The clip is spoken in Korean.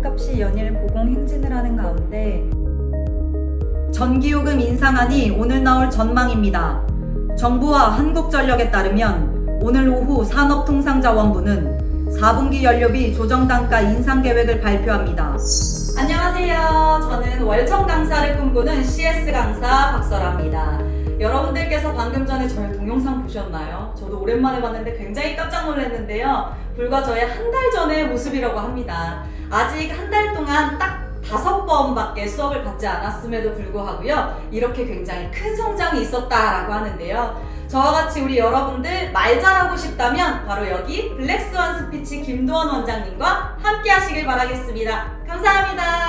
같이 연일 고공 행진을 하는 가운데 전기요금 인상안이 오늘 나올 전망입니다. 정부와 한국전력에 따르면 오늘 오후 산업통상자원부는 4분기 연료비 조정 단가 인상 계획을 발표합니다. 안녕하세요. 저는 월청 강사를 꿈꾸는 CS 강사 박설아입니다. 여러분들께서 방금 전에 저의 동영상 보셨나요? 저도 오랜만에 봤는데 굉장히 깜짝 놀랐는데요. 불과 저의 한 달 전의 모습이라고 합니다. 아직 한 달 동안 딱 다섯 번밖에 수업을 받지 않았음에도 불구하고요. 이렇게 굉장히 큰 성장이 있었다라고 하는데요. 저와 같이 우리 여러분들 말 잘하고 싶다면 바로 여기 블랙스완 스피치 김도원 원장님과 함께 하시길 바라겠습니다. 감사합니다.